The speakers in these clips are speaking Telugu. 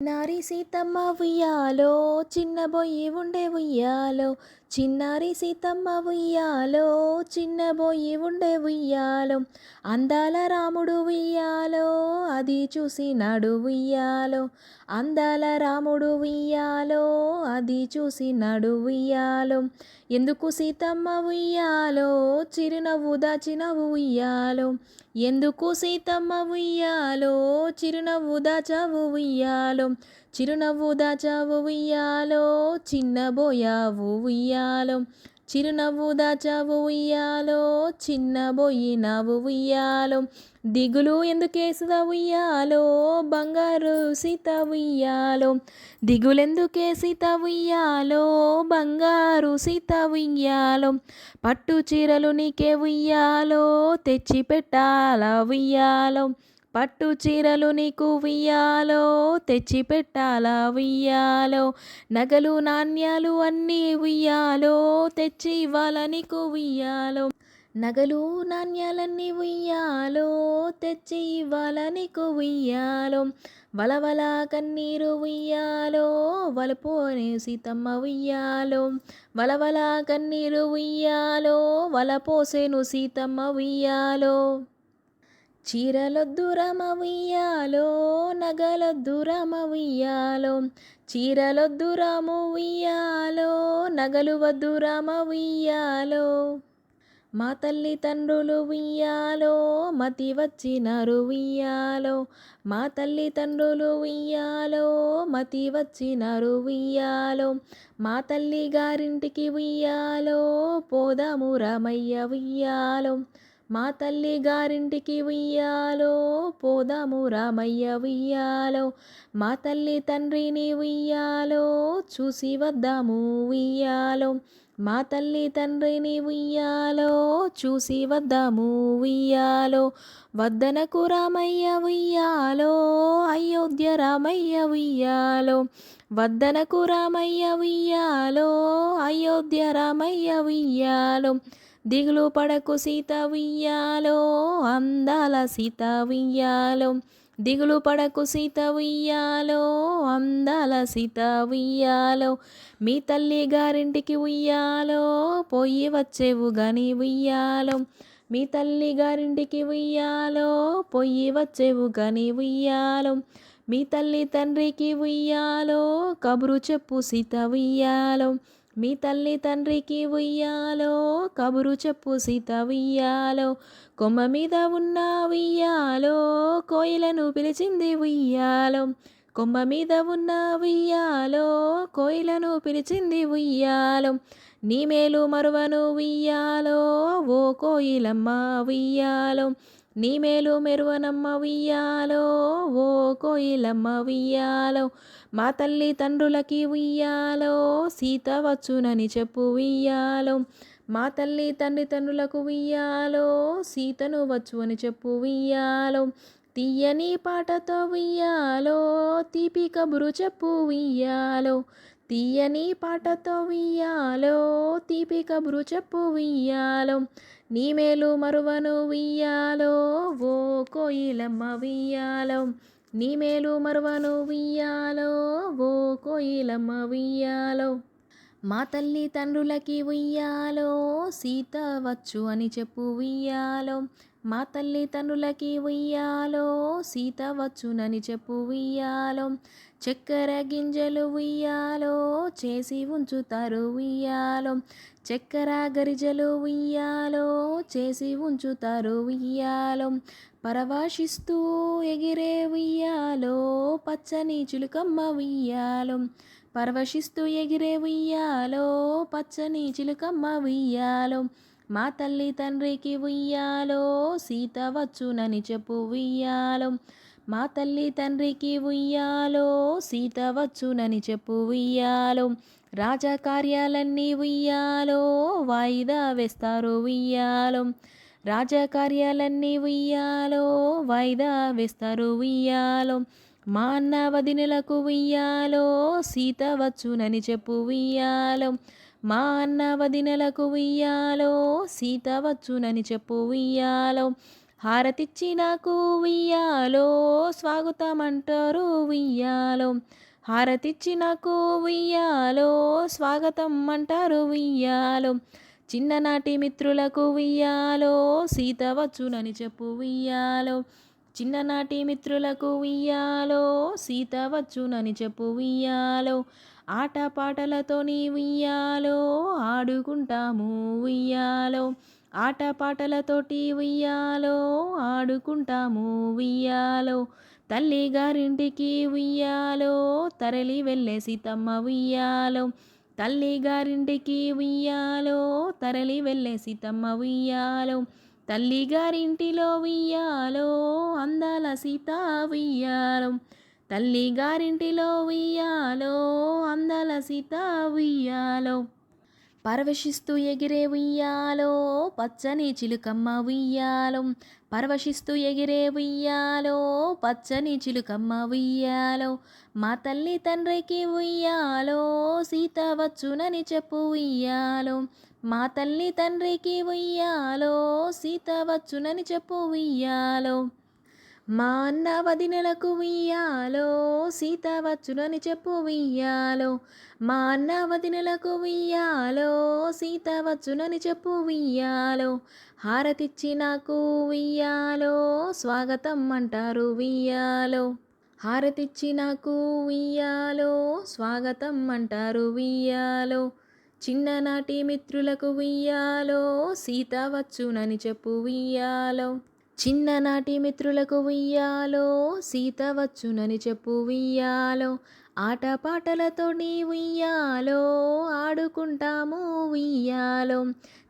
నారి సీతమ్మ ఉయ్యాలో చిన్న బొయ్యి ఉండే ఉయ్యాలో చిన్నారి సీతమ్మ ఉయ్యాలో చిన్నబోయి ఉండే ఉయ్యాలో అందాల రాముడు ఉయ్యాలో అది చూసి నాడు ఉయ్యాలో అందాల రాముడు ఉయ్యాలో అది చూసి నాడు ఉయ్యాలో. ఎందుకు సీతమ్మ ఉయ్యాలో చిరునవ్వు దాచినవు ఉయ్యాలో? ఎందుకు సీతమ్మ ఉయ్యాలో చిరునవ్వు దాచావు ఉయ్యాలో? చిరునవ్వు దాచావు ఉయ్యాలో చిన్నబోయావు ఉయ్యాలో. చిరునవ్వు దాచావు ఉయ్యాలో చిన్నబోయినావు ఉయ్యాలో. దిగులు ఎందుకేసుదా ఉయ్యాలో బంగారు సీత ఉయ్యాలో. దిగులెందుకే సీత ఉయ్యాలో బంగారు సీత ఉయ్యాలో. పట్టు చీరలు నీకే ఉయ్యాలో తెచ్చి పెట్టాల ఉయ్యాలో. పట్టు చీరలు నీకు ఉయ్యాలో తెచ్చి పెట్టాలా ఉయ్యాలో నగలు నాణ్యాలు అన్నీ ఉయ్యాలో తెచ్చి ఇవ్వాల నీకు ఉయ్యాలో నగలు నాణ్యాలన్నీ ఉయ్యాలో తెచ్చి ఇవ్వాల నీకు ఉయ్యాలో వలవల కన్నీరు ఉయ్యాలో వలపోనే సీతమ్మ ఉయ్యాలో వలవల కన్నీరు ఉయ్యాలో వలపోసేను సీతమ్మ ఉయ్యాలో చీరలొద్దు రమ ఉయ్యాలో నగలొద్దు రమ ఉయ్యాలో చీరలొద్దు రాము ఉయ్యాలో నగలు వద్దు రామ ఉయ్యాలో మా తల్లి తండ్రులు ఉయ్యాలో మతి వచ్చినారు ఉయ్యాలో మా తల్లి తండ్రులు ఉయ్యాలో మతి వచ్చినారు ఉయ్యాలో మా తల్లి గారింటికి ఉయ్యాలో పోదాము రామయ్య ఉయ్యాలో మా తల్లి గారింటికి ఉయ్యాలో పోదాము రామయ్య ఉయ్యాలో. మా తల్లి తండ్రిని ఉయ్యాలో చూసి వద్దాము ఉయ్యాలో. మా తల్లి తండ్రిని ఉయ్యాలో చూసి వద్దాము ఉయ్యాలో. వద్దనకు రామయ్య ఉయ్యాలో అయోధ్య రామయ్య ఉయ్యాలో. వద్దనకు రామయ్య ఉయ్యాలో అయోధ్య రామయ్య ఉయ్యాలో. దిగులు పడకు సీత ఉయ్యాలో అందాల సీత ఉయ్యాలో. దిగులు పడకు సీత ఉయ్యాలో అందాల సీత ఉయ్యాలో. మీ తల్లి గారింటికి ఉయ్యాలో పోయి వచ్చేవు గని ఉయ్యాలో. మీ తల్లి గారింటికి ఉయ్యాలో పొయ్యి వచ్చేవు గని ఉయ్యాలో. మీ తల్లి తండ్రికి ఉయ్యాలో కబురు చెప్పు సీత ఉయ్యాలో. మీ తల్లి తండ్రికి ఉయ్యాలో కబురు చెప్పు సీత ఉయ్యాలో కొమ్మ మీద ఉన్న ఉయ్యాలో కోయిలను పిలిచింది ఉయ్యాలో. కొమ్మ మీద ఉన్న ఉయ్యాలో కోయిలను పిలిచింది ఉయ్యాలో. నీ మేలు మరువను ఉయ్యాలో ఓ కోయిలమ్మ ఉయ్యాలో. నీ మేలు మెరువనమ్మ ఉయ్యాలో ఓ కోయిలమ్మ ఉయ్యాలో మా తల్లి తండ్రులకి ఉయ్యాలో సీత వచ్చునని చెప్పు ఉయ్యాలో మా తల్లి తండ్రి తండ్రులకు ఉయ్యాలో సీతను వచ్చు అని చెప్పు ఉయ్యాలో తీయని పాటతో ఉయ్యాలో తీపి కబురు చెప్పు ఉయ్యాలో తీయని పాటతో ఉయ్యాలో తీపి కబురు చెప్పు ఉయ్యాలో నీ మేలు మరువను ఉయ్యాలో ఓ కోయిలమ్మ ఉయ్యాలో. నీ మేలు మరువను ఉయ్యాలో ఓ కోయిలమ్మ ఉయ్యాలో. మా తల్లి తండ్రులకి ఉయ్యాలో సీత వచ్చు అని చెప్పు ఉయ్యాలో. మా తల్లి తండ్రులకి ఉయ్యాలో సీత వచ్చునని చెప్పు ఉయ్యాలో. చక్కెర గింజలు ఉయ్యాలో చేసి ఉంచుతారు ఉయ్యాలో. చక్కెర గరిజలు ఉయ్యాలో చేసి ఉంచుతారు ఉయ్యాలో. పరవాషిస్తూ ఎగిరే ఉయ్యాలో పచ్చని చిలుకమ్మ ఉయ్యాలో. పరవశిస్తూ ఎగిరే ఉయ్యాలో పచ్చని చిలుకమ్మ ఉయ్యాలో మా తల్లి తండ్రికి ఉయ్యాలో సీత వచ్చునని చెప్పు ఉయ్యాలో. మా తల్లి తండ్రికి ఉయ్యాలో సీత వచ్చునని చెప్పు ఉయ్యాలో. రాజకార్యాలన్నీ ఉయ్యాలో వాయిదా వేస్తారు ఉయ్యాలో. రాజకార్యాలన్నీ ఉయ్యాలో వాయిదా వేస్తారు ఉయ్యాలో. మా అన్న వదినలకు ఉయ్యాలో సీత వచ్చునని చెప్పు ఉయ్యాలో. మా అన్న వదినలకు ఉయ్యాలో సీత వచ్చునని చెప్పు ఉయ్యాలో. హారతిచ్చి నాకు ఉయ్యాలో స్వాగతమంటారు ఉయ్యాలో. హారతిచ్చి నాకు ఉయ్యాలో స్వాగతం అంటారు ఉయ్యాలో. చిన్ననాటి మిత్రులకు ఉయ్యాలో సీత వచ్చునని చెప్పు ఉయ్యాలో. చిన్ననాటి మిత్రులకు ఉయ్యాలో సీత వచ్చునని చెప్పు ఉయ్యాలో. ఆటపాటలతో నీ ఉయ్యాలో ఆడుకుంటాము ఉయ్యాలో. ఆటపాటలతోటి ఉయ్యాలో ఆడుకుంటాము ఉయ్యాలో. తల్లి గారింటికి ఉయ్యాలో తరలి వెళ్ళే సీతమ్మ ఉయ్యాలో. తల్లి గారింటికి ఉయ్యాలో తరలి వెళ్ళే సీతమ్మ ఉయ్యాలో. తల్లిగారింటిలో ఉయ్యాలో అందాల సీత ఉయ్యాలో తల్లిగారింటిలో ఉయ్యాలో అందాల సీత ఉయ్యాలో పరవశిస్తూ ఎగిరే ఉయ్యాలో పచ్చని చిలుకమ్మ ఉయ్యాలో. పరవశిస్తూ ఎగిరే ఉయ్యాలో పచ్చని చిలుకమ్మ ఉయ్యాలో. మా తల్లి తండ్రికి ఉయ్యాలో సీత వచ్చునని చెప్పు ఉయ్యాలో. మా తల్లి తండ్రికి ఉయ్యాలో సీత వచ్చునని చెప్పు ఉయ్యాలో. మా అన్న వదినలకు ఉయ్యాలో సీత వచ్చునని చెప్పు ఉయ్యాలో. మా అన్న వదినలకు ఉయ్యాలో సీత వచ్చునని చెప్పు ఉయ్యాలో. హారతిచ్చి నాకు ఉయ్యాలో స్వాగతం అంటారు ఉయ్యాలో. హారతిచ్చి నాకు ఉయ్యాలో స్వాగతం అంటారు ఉయ్యాలో. చిన్ననాటి మిత్రులకు ఉయ్యాలో సీత వచ్చునని చెప్పు ఉయ్యాలో. చిన్ననాటి మిత్రులకు ఉయ్యాలో సీత వచ్చునని చెప్పు ఉయ్యాలో. ఆటపాటలతో నీ ఉయ్యాలో ఆడుకుంటాము ఉయ్యాలో.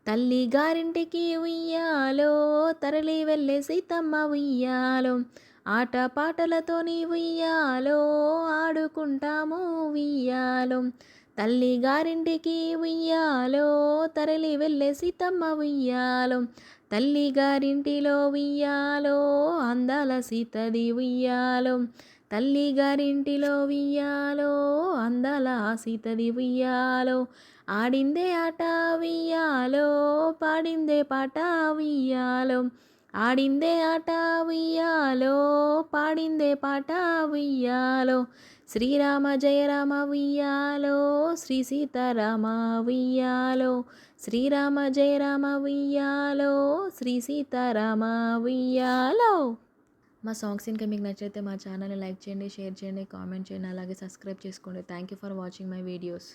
తల్లి గారింటికి ఉయ్యాలో తరలి వెళ్ళే సీతమ్మ ఉయ్యాలో. ఆటపాటలతో నీ ఉయ్యాలో ఆడుకుంటాము ఉయ్యాలో. తల్లి గారింటికి ఉయ్యాలో తరలి వెళ్ళే సీతమ్మ ఉయ్యాలో. తల్లి గారింటిలో ఉయ్యాలో అందాల సీతది ఉయ్యాలో. తల్లి గారింటిలో ఉయ్యాలో అందాల సీతది ఉయ్యాలో. ఆడిందే ఆట ఉయ్యాలో పాడిందే పాట ఉయ్యాలో. ఆడిందే ఆట ఉయ్యాలో పాడిందే పాట ఉయ్యాలో. శ్రీరామ జయ రామ ఉయ్యాలో శ్రీ సీతారామ ఉయ్యాలో శ్రీరామ జయ రామ ఉయ్యాలో శ్రీ సీతారామ ఉయ్యాలో. మా సాంగ్స్ ఇంకా మీకు నచ్చితే మా ఛానల్ని లైక్ చేయండి షేర్ చేయండి కామెంట్ చేయండి అలాగే సబ్స్క్రైబ్ చేసుకోండి. Thank you for watching my videos